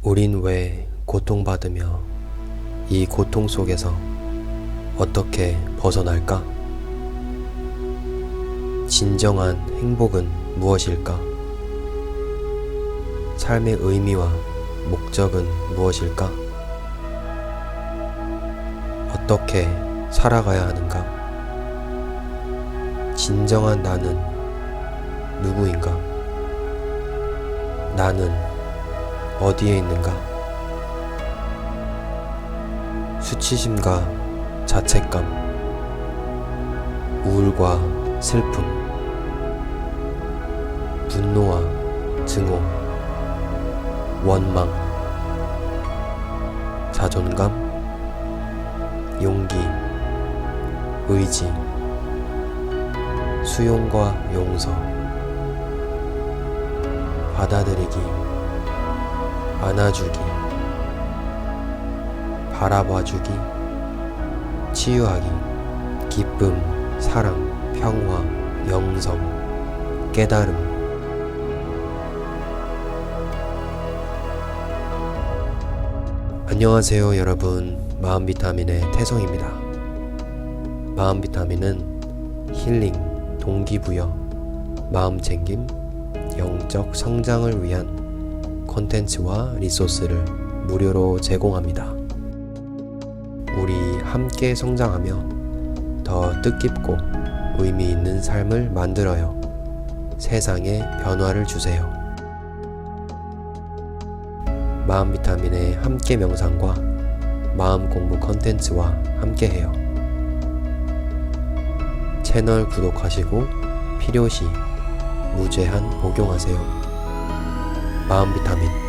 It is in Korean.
우린 왜 고통받으며 이 고통 속에서 어떻게 벗어날까? 진정한 행복은 무엇일까? 삶의 의미와 목적은 무엇일까? 어떻게 살아가야 하는가? 진정한 나는 누구인가? 나는 어디에 있는가? 수치심과 자책감, 우울과 슬픔, 분노와 증오, 원망, 자존감, 용기, 의지, 수용과 용서, 받아들이기, 안아주기, 바라봐주기, 치유하기, 기쁨, 사랑, 평화, 영성, 깨달음. 안녕하세요, 여러분. 마음 비타민의 태성입니다. 마음 비타민은 힐링, 동기부여, 마음 챙김, 영적 성장을 위한 콘텐츠와 리소스를 무료로 제공합니다. 우리 함께 성장하며 더 뜻깊고 의미 있는 삶을 만들어요. 세상에 변화를 주세요. 마음 비타민의 함께 명상과 마음 공부 컨텐츠와 함께 해요. 채널 구독하시고 필요시 무제한 복용하세요. 마음 비타민